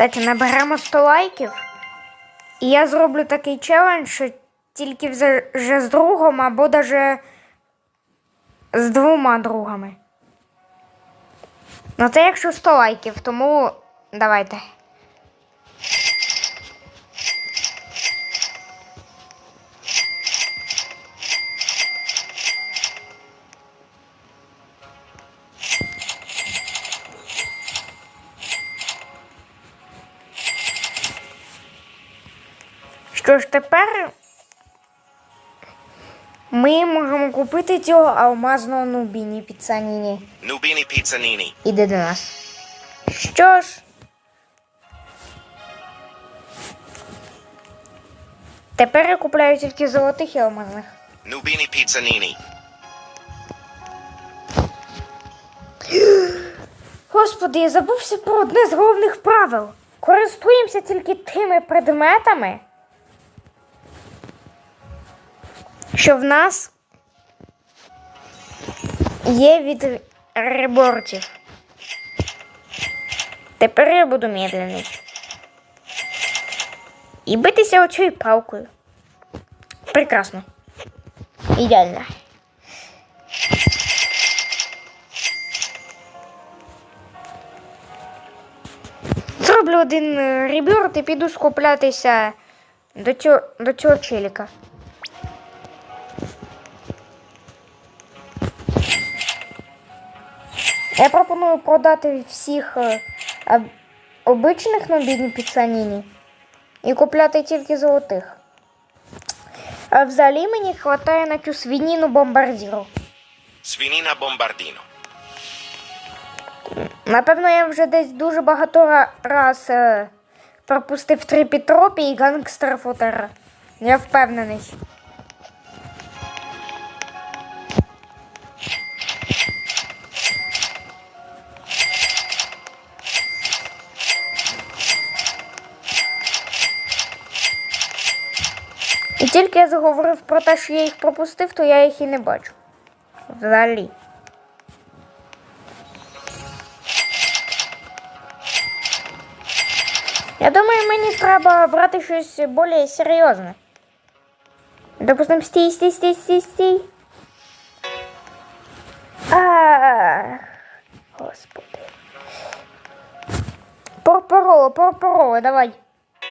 Кстати, наберемо 100 лайків. І я зроблю такий челендж, що тільки вже з другом або даже з двома другами. Ну це якщо 100 лайків, тому давайте. Що ж тепер ми можемо купити цього алмазного нубіні піцаніні. Nubini Pizzanini. Іди до нас. Що ж? Тепер я купляю тільки золотих і алмазних. Nubini Pizzanini. Господи, я забувся про одне з головних правил. Користуємося тільки тими предметами, що в нас є від ребортів. Тепер я буду медленний. І битися оцією палкою. Прекрасно. Ідеально. Зроблю один е, реберт і піду скуплятися до цього, до цього челіка. Я пропоную продати всіх е, об- обичних нобідні піцаніні і купляти тільки золотих. А взагалі мені вистачає на цю свініну бомбардіру. Svinina Bombardino. Напевно, я вже десь дуже багато раз е, пропустив три Петропі і гангстер футера. Я впевнений. І тільки я заговорив про те, що я їх пропустив, то я їх і не бачу. Взагалі. Я думаю, мені треба брати щось більш серйозне. Допустим, стій, стій, стій, стій, стій. Ах, Господи. Порпорола, порпорола, давай.